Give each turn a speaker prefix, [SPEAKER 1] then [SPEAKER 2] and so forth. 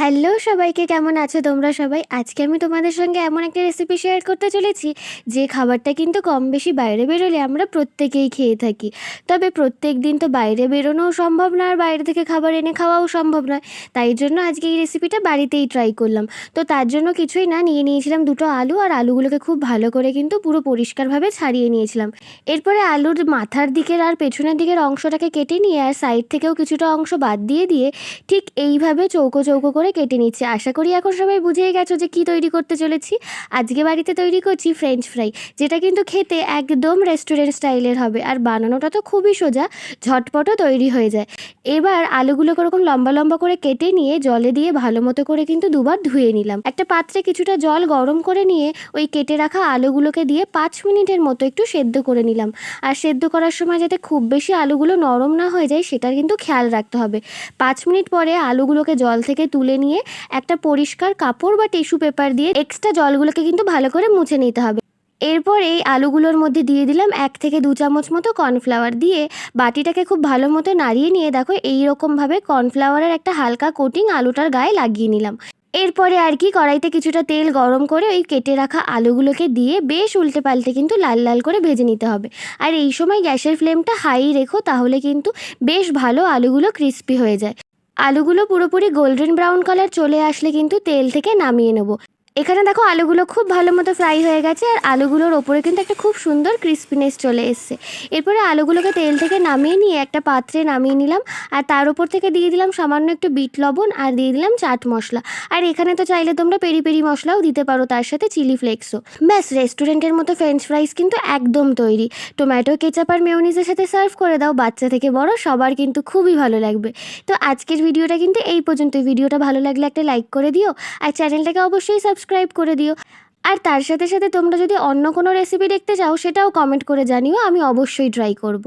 [SPEAKER 1] Hello সবাইকে, কেমন আছো তোমরা সবাই? আজকে আমি তোমাদের সঙ্গে এমন একটা রেসিপি শেয়ার করতে চলেছি, যে খাবারটা কিন্তু কম বেশি বাইরে বেরোলে আমরা প্রত্যেকেই খেয়ে থাকি। তবে প্রত্যেক দিন তো বাইরে বেরোনোও সম্ভব না, আর বাইরে থেকে খাবার এনে খাওয়াও সম্ভব নয়। তাই জন্য আজকে এই রেসিপিটা বাড়িতেই ট্রাই করলাম। তো তার জন্য কিছুই না, নিয়ে নিয়েছিলাম দুটো আলু, আর আলুগুলোকে খুব ভালো করে কিন্তু পুরো পরিষ্কারভাবে ছাড়িয়ে নিয়েছিলাম। এরপরে আলুর মাথার দিকের আর পেছনের দিকের অংশটাকে কেটে নিয়ে, আর সাইড থেকেও কিছুটা অংশ বাদ দিয়ে দিয়ে ঠিক এইভাবে চৌকো চৌকো করে কেটে নিচ্ছি। আশা করি এখন সবাই বুঝেই গেছো যে কি তৈরি করতে চলেছি। আজকে বাড়িতে তৈরি করছি ফ্রেঞ্চ ফ্রাই যেটা কিন্তু খেতে একদম রেস্টুরেন্ট স্টাইলের হবে। আর বানানোটা তো খুবই সোজা, ঝটপটও তৈরি হয়ে যায়। এবার আলুগুলোকে ওরকম লম্বা লম্বা করে কেটে নিয়ে জলে দিয়ে ভালো মতো করে কিন্তু দুবার ধুয়ে নিলাম। একটা পাত্রে কিছুটা জল গরম করে নিয়ে ওই কেটে রাখা আলুগুলোকে দিয়ে পাঁচ মিনিটের মতো একটু সেদ্ধ করে নিলাম। আর সেদ্ধ করার সময় যাতে খুব বেশি আলুগুলো নরম না হয়ে যায়, সেটার কিন্তু খেয়াল রাখতে হবে। পাঁচ মিনিট পরে আলুগুলোকে জল থেকে তুলে নিয়ে একটা পরিষ্কার কাপড় বা টিস্যু পেপার দিয়ে এক্সট্রা জলগুলোকে কিন্তু ভালো করে মুছে নিতে হবে। এরপর এই আলুগুলোর মধ্যে দিয়ে দিলাম এক থেকে দু চামচ মতো কর্নফ্লাওয়ার দিয়ে বাটিটাকে খুব ভালো মতো নাড়িয়ে নিয়ে দেখো এই রকমভাবে কর্নফ্লাওয়ারের একটা হালকা কোটিং আলুটার গায়ে লাগিয়ে নিলাম। এরপরে আর কি কড়াইতে কিছুটা তেল গরম করে ওই কেটে রাখা আলুগুলোকে দিয়ে বেশ উল্টে পাল্টে কিন্তু লাল লাল করে ভেজে নিতে হবে। আর এই সময় গ্যাসের ফ্লেমটা হাই রেখো তাহলে কিন্তু বেশ ভালো আলুগুলো ক্রিস্পি হয়ে যায়। আলুগুলো পুরোপুরি গোল্ডেন ব্রাউন কালার চলে আসলে কিন্তু তেল থেকে নামিয়ে নেব। এখানে দেখো আলুগুলো খুব ভালো মতো ফ্রাই হয়ে গেছে, আর আলুগুলোর ওপরে কিন্তু একটা খুব সুন্দর ক্রিসপিনেস চলে এসছে। এরপরে আলুগুলোকে তেল থেকে নামিয়ে নিয়ে একটা পাত্রে নামিয়ে নিলাম, আর তার উপর থেকে দিয়ে দিলাম সামান্য একটু বিট লবণ, আর দিয়ে দিলাম চাট মশলা। আর এখানে তো চাইলে তোমরা পেরি পেরি মশলাও দিতে পারো, তার সাথে চিলি ফ্লেক্সও ব্যাস রেস্টুরেন্টের মতো ফ্রেঞ্চ ফ্রাইস কিন্তু একদম তৈরি। টমেটো কেচাপ আর মেয়নিজের সাথে সার্ভ করে দাও, বাচ্চা থেকে বড় সবার কিন্তু খুবই ভালো লাগবে। তো আজকের ভিডিওটা কিন্তু এই পর্যন্ত ভিডিওটা ভালো লাগলে একটা লাইক করে দিও, আর চ্যানেলটাকে অবশ্যই সাবস্ক্রাইব করে দিও। আর তার সাথে সাথে তোমরা যদি অন্য কোনো রেসিপি দেখতে চাও, সেটাও কমেন্ট করে জানিও, আমি অবশ্যই ট্রাই করব।